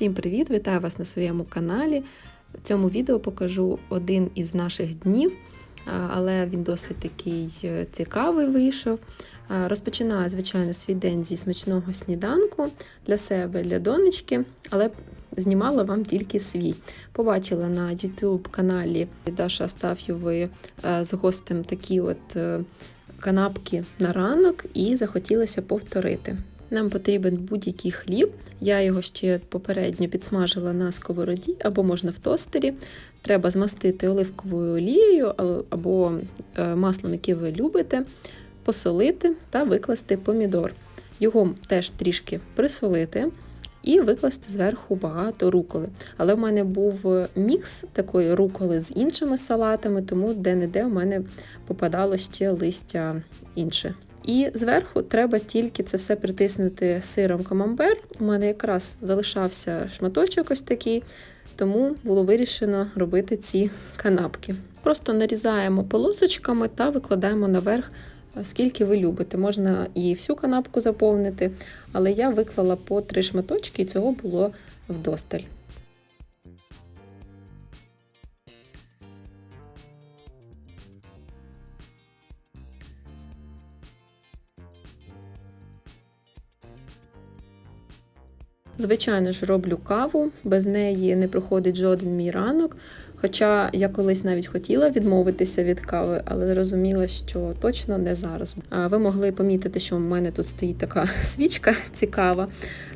Всім привіт! Вітаю вас на своєму каналі. В цьому відео покажу один із наших днів, але він досить такий е, цікавий вийшов. Розпочинаю, звичайно, свій день зі смачного сніданку для себе, для донечки, але знімала вам тільки свій. Побачила на YouTube каналі Даша Астаф'євої е, з гостем такі от е, канапки на ранок, і захотілося повторити. Нам потрібен будь-який хліб. Я його ще попередньо підсмажила на сковороді або можна в тостері. Треба змастити оливковою олією або е, маслом, яке ви любите, посолити та викласти помідор. Його теж трішки присолити і викласти зверху багато руколи. Але в мене був мікс такої руколи з іншими салатами, тому де-не-де в мене попадало ще листя інше. І зверху треба тільки це все притиснути сиром камамбер. У мене якраз залишався шматочок ось такий, тому було вирішено робити ці канапки. Просто нарізаємо полосочками та викладаємо наверх, скільки ви любите. Можна і всю канапку заповнити, але я виклала по три шматочки, і цього було вдосталь. Звичайно ж, роблю каву, без неї не проходить жоден мій ранок. Хоча я колись навіть хотіла відмовитися від кави, але зрозуміла, що точно не зараз. Ви могли помітити, що в мене тут стоїть така свічка цікава.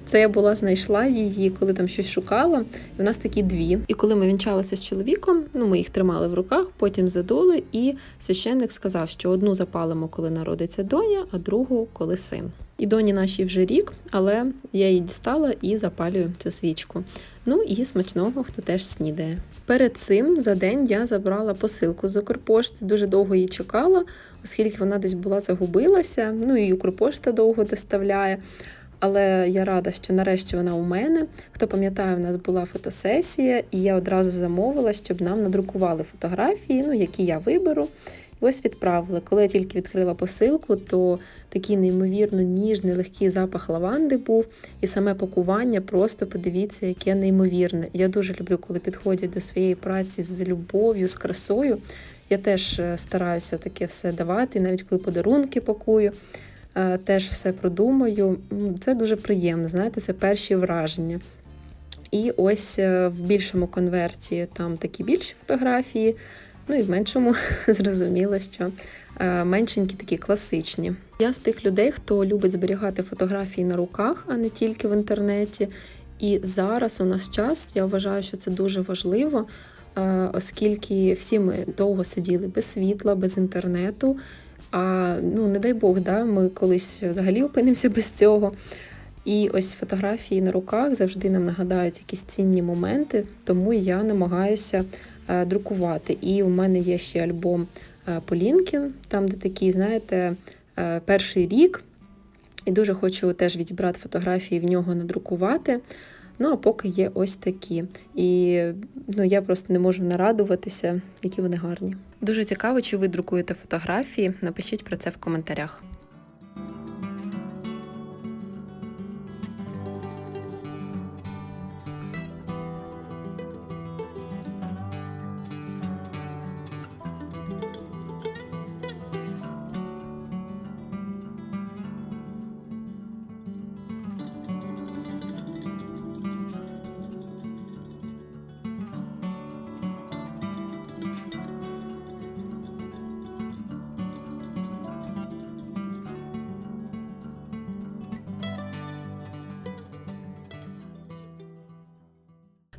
Це я була знайшла її, коли там щось шукала. І в нас такі дві. І коли ми вінчалися з чоловіком, ну ми їх тримали в руках, потім задули, і священник сказав, що одну запалимо, коли народиться доня, а другу коли син. І доні нашій вже рік, але я її дістала і запалюю цю свічку. Ну і смачного, хто теж снідає. Перед цим за день я забрала посилку з Укрпошти, дуже довго її чекала, оскільки вона десь була загубилася. Ну і Укрпошта довго доставляє. Але я рада, що нарешті вона у мене. Хто пам'ятає, у нас була фотосесія, і я одразу замовила, щоб нам надрукували фотографії, ну, які я виберу. Ось відправили. Коли я тільки відкрила посилку, то такий неймовірно ніжний, легкий запах лаванди був, і саме пакування просто подивіться, яке неймовірне. Я дуже люблю, коли підходять до своєї праці з любов'ю, з красою. Я теж е, стараюся таке все давати, навіть коли подарунки пакую. Е, теж все продумаю. Це дуже приємно, знаєте, це перші враження. І ось е, в більшому конверті там такі більші фотографії, ну і в меншому зрозуміло, що е, меншенькі такі класичні. Я з тих людей, хто любить зберігати фотографії на руках, а не тільки в інтернеті. І зараз у нас час, я вважаю, що це дуже важливо, оскільки всі ми довго сиділи без світла, без інтернету. А ну, не дай Бог, да, ми колись взагалі опинимося без цього. І ось фотографії на руках завжди нам нагадають якісь цінні моменти, тому я намагаюся е, друкувати. І у мене є ще альбом е, Полінкін, там, де такий, знаєте, е, перший рік. І дуже хочу теж відібрати фотографії в нього надрукувати. Ну, а поки є ось такі. І ну, я просто не можу нарадуватися, які вони гарні. Дуже цікаво, чи ви друкуєте фотографії. Напишіть про це в коментарях.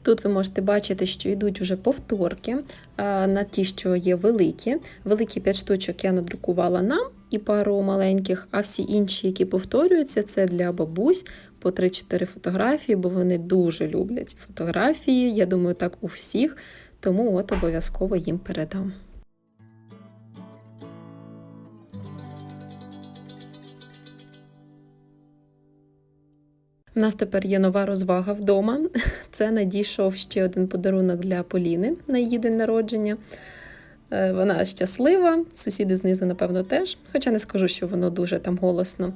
Тут ви можете бачити, що йдуть вже повторки на ті, що є великі. Великі 5 штучок я надрукувала нам і пару маленьких, а всі інші, які повторюються, це для бабусь по 3-4 фотографії, бо вони дуже люблять фотографії. Я думаю, так у всіх, тому от обов'язково їм передам. У нас тепер є нова розвага вдома. Це надійшов ще один подарунок для Поліни на її день народження. Е, вона щаслива, сусіди знизу, напевно, теж. Хоча не скажу, що воно дуже там голосно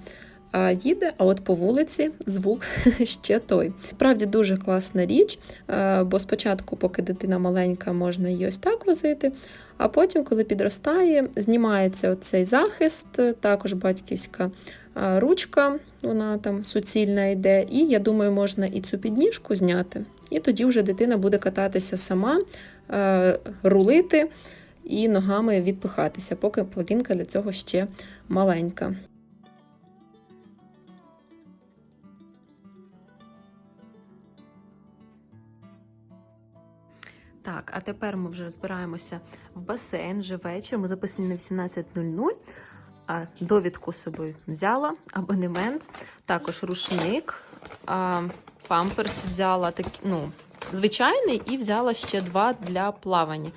а, їде, а от по вулиці звук ще той. Справді дуже класна річ, е, бо спочатку, поки дитина маленька, можна її ось так возити. А потім, коли підростає, знімається оцей захист, е, також батьківська ручка, вона там суцільна йде. І я думаю, можна і цю підніжку зняти. І тоді вже дитина буде кататися сама, рулити і ногами відпихатися, поки Полінка для цього ще маленька. Так, а тепер ми вже збираємося в басейн вже вечір. Ми записані на 18.00. Довідку з собою взяла, абонемент, також рушник, памперс взяла такі, ну, звичайний, і взяла ще два для плавання.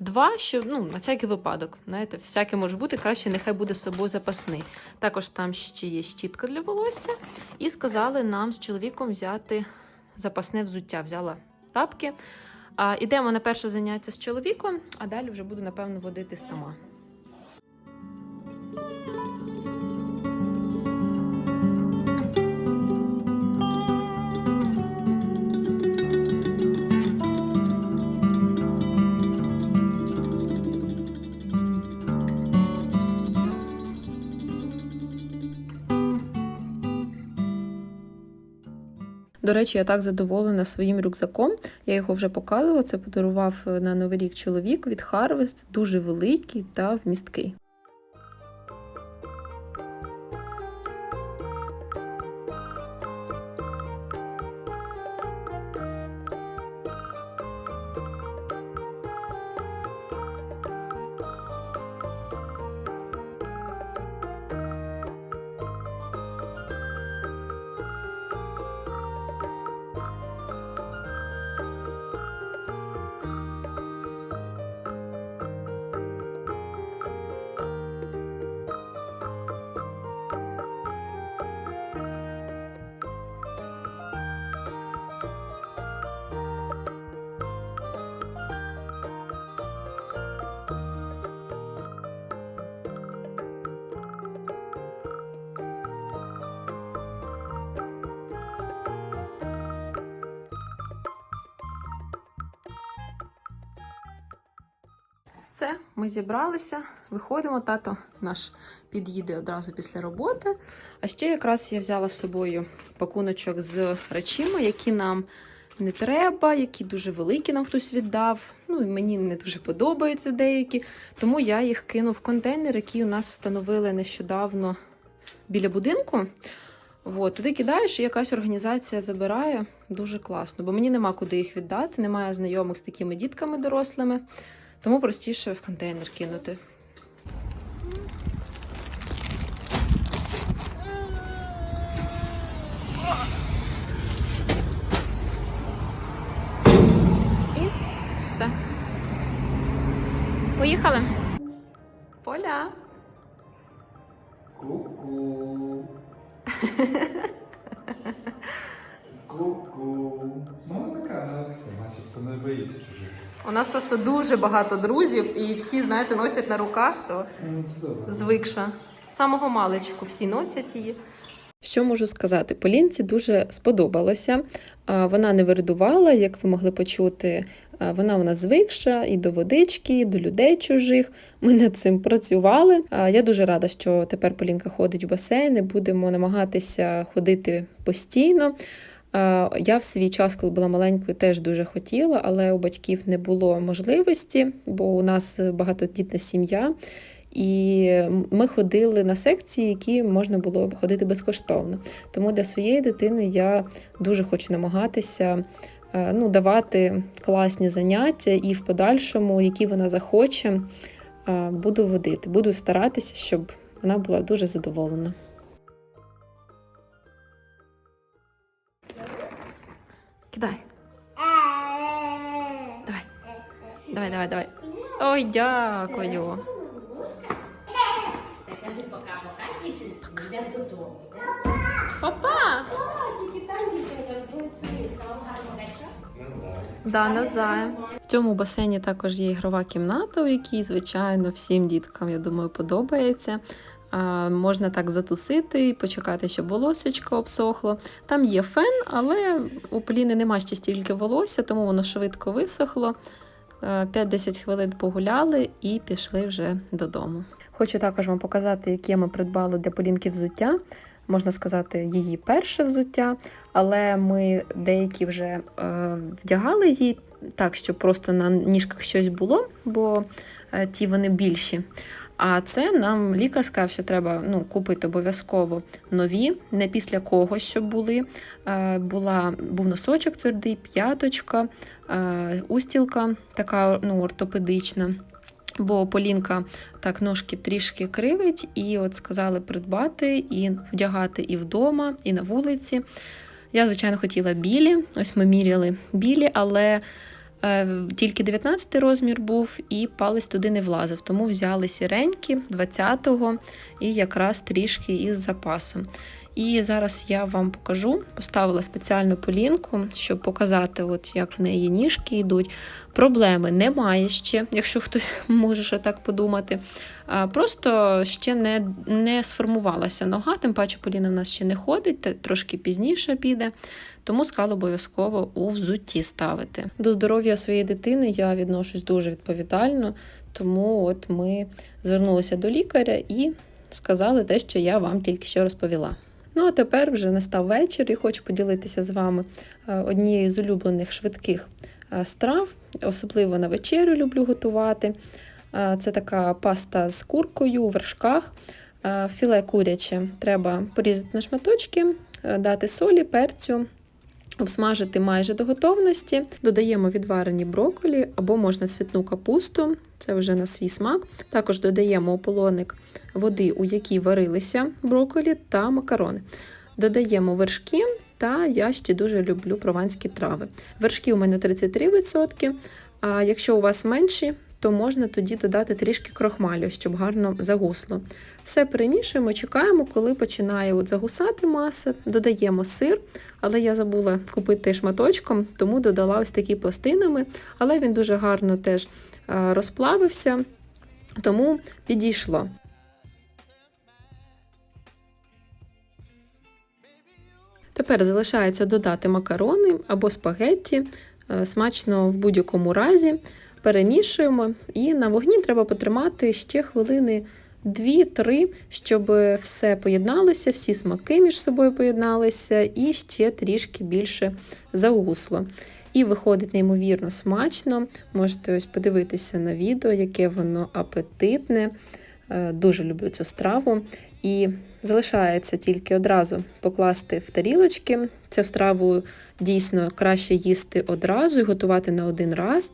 Два, що ну, на всякий випадок. Знаєте, всяке може бути, краще нехай буде з собою запасний. Також там ще є щітка для волосся. І сказали нам з чоловіком взяти запасне взуття. Взяла тапки. А, ідемо на перше заняття з чоловіком, а далі вже буду, напевно, водити сама. До речі, я так задоволена своїм рюкзаком. Я його вже показувала. Це подарував е, на Новий рік чоловік від Harvest. Дуже великий та вмісткий. Все, ми зібралися, виходимо. Тато наш під'їде одразу після роботи. А ще якраз я взяла з собою пакуночок з речима, які нам не треба, які дуже великі нам хтось віддав. Ну і мені не дуже подобаються деякі. Тому я їх кину в контейнер, який у нас встановили нещодавно біля будинку. От, туди кидаєш, і якась організація забирає. Дуже класно, бо мені нема куди їх віддати, немає знайомих з такими дітками дорослими. Тому простіше в контейнер кинути. І все. Поїхали. Поля. Ку-ку. У нас просто дуже багато друзів, і всі, знаєте, носять на руках, то Ну, звикша. З самого маличку всі носять її. Що можу сказати? Полінці дуже сподобалося. Вона не виридувала, як ви могли почути. Вона у нас звикша і до водички, і до людей чужих. Ми над цим працювали. А, Я дуже рада, що тепер Полінка ходить в басейни. Будемо намагатися ходити постійно. А, Я в свій час, коли була маленькою, теж дуже хотіла, але у батьків не було можливості, бо у нас багатодітна сім'я. І ми ходили на секції, які можна було ходити безкоштовно. Тому для своєї дитини я дуже хочу намагатися е, ну, давати класні заняття і в подальшому, які вона захоче, е, буду водити. Буду старатися, щоб вона була дуже задоволена. Кидай. Давай. Давай, давай, давай. Ой, дякую. Це кажи пока-пока, дівчинка. Йдемо додому. Папа! Тільки там дівчинка, з другої сторони. Гарного вечора. Да, навзаєм. В цьому басейні також є ігрова кімната, у якій, звичайно, всім діткам, я думаю, подобається. Можна так затусити і почекати, щоб волосечко обсохло. Там є фен, але у Поліни нема ще стільки волосся, тому воно швидко висохло. Е, 5-10 хвилин погуляли і пішли вже додому. Хочу також вам показати, яке ми придбали для Полінки взуття. Можна сказати, її перше взуття, але ми деякі вже е, вдягали їй так, щоб просто на ніжках щось було, бо е, ті вони більші. А це нам лікар сказав, що треба ну, купити обов'язково нові, не після когось, щоб були. Е, була, був носочок твердий, п'яточка, е, устілка така ну, ортопедична. Бо Полінка так ножки трішки кривить, і от сказали придбати і вдягати і вдома, і на вулиці. Я, звичайно, хотіла білі. Ось ми міряли білі, але тільки 19 розмір був, і палець туди не влазив. Тому взяли сіренькі 20-го і якраз трішки із запасом. І зараз я вам покажу, поставила спеціальну полінку, щоб показати, от як в неї ніжки йдуть. Проблеми немає ще, якщо хтось може так подумати. Просто ще не, не сформувалася нога, тим паче Поліна в нас ще не ходить, трошки пізніше піде. Тому скал обов'язково у взутті ставити. До здоров'я своєї дитини я відношусь дуже відповідально, тому от ми звернулися до лікаря і сказали те, що я вам тільки що розповіла. Ну а тепер вже настав вечір і хочу поділитися з вами е, однією з улюблених швидких е, страв. Особливо на вечерю люблю готувати. Е, Це така паста з куркою у вершках. Філе куряче треба порізати на шматочки, дати солі, перцю. Обсмажити майже до готовності, додаємо відварені брокколі або можна цвітну капусту, це вже на свій смак. Також додаємо у полоник води, у якій варилися брокколі та макарони. Додаємо вершки, та я ще дуже люблю прованські трави. Вершки у мене 33%, а якщо у вас менші, то можна тоді додати трішки крохмалю, щоб гарно загусло. Все перемішуємо, чекаємо, коли починає от загусати маса, додаємо сир, але я забула купити шматочком, тому додала ось такі пластинами, але він дуже гарно теж е, розплавився, тому підійшло. Тепер залишається додати макарони або спагетті, е, смачно в будь-якому разі. Перемішуємо і на вогні треба потримати ще хвилини 2-3, щоб все поєдналося, всі смаки між собою поєдналися і ще трішки більше загусло. І виходить неймовірно смачно. Можете ось подивитися на відео, яке воно апетитне. Е, Дуже люблю цю страву. І залишається тільки одразу покласти в тарілочки. Цю страву дійсно краще їсти одразу і готувати на один раз.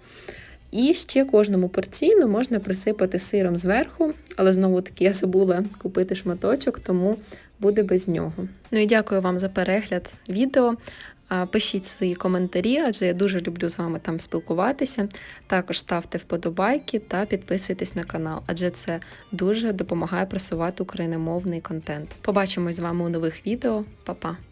І ще кожному порційну можна присипати сиром зверху, але знову таки я забула купити шматочок, тому буде без нього. Ну і дякую вам за перегляд відео. Пишіть свої коментарі, адже я дуже люблю з вами там спілкуватися. Також ставте вподобайки та підписуйтесь на канал, адже це дуже допомагає просувати україномовний контент. Побачимось з вами у нових відео. Па-па!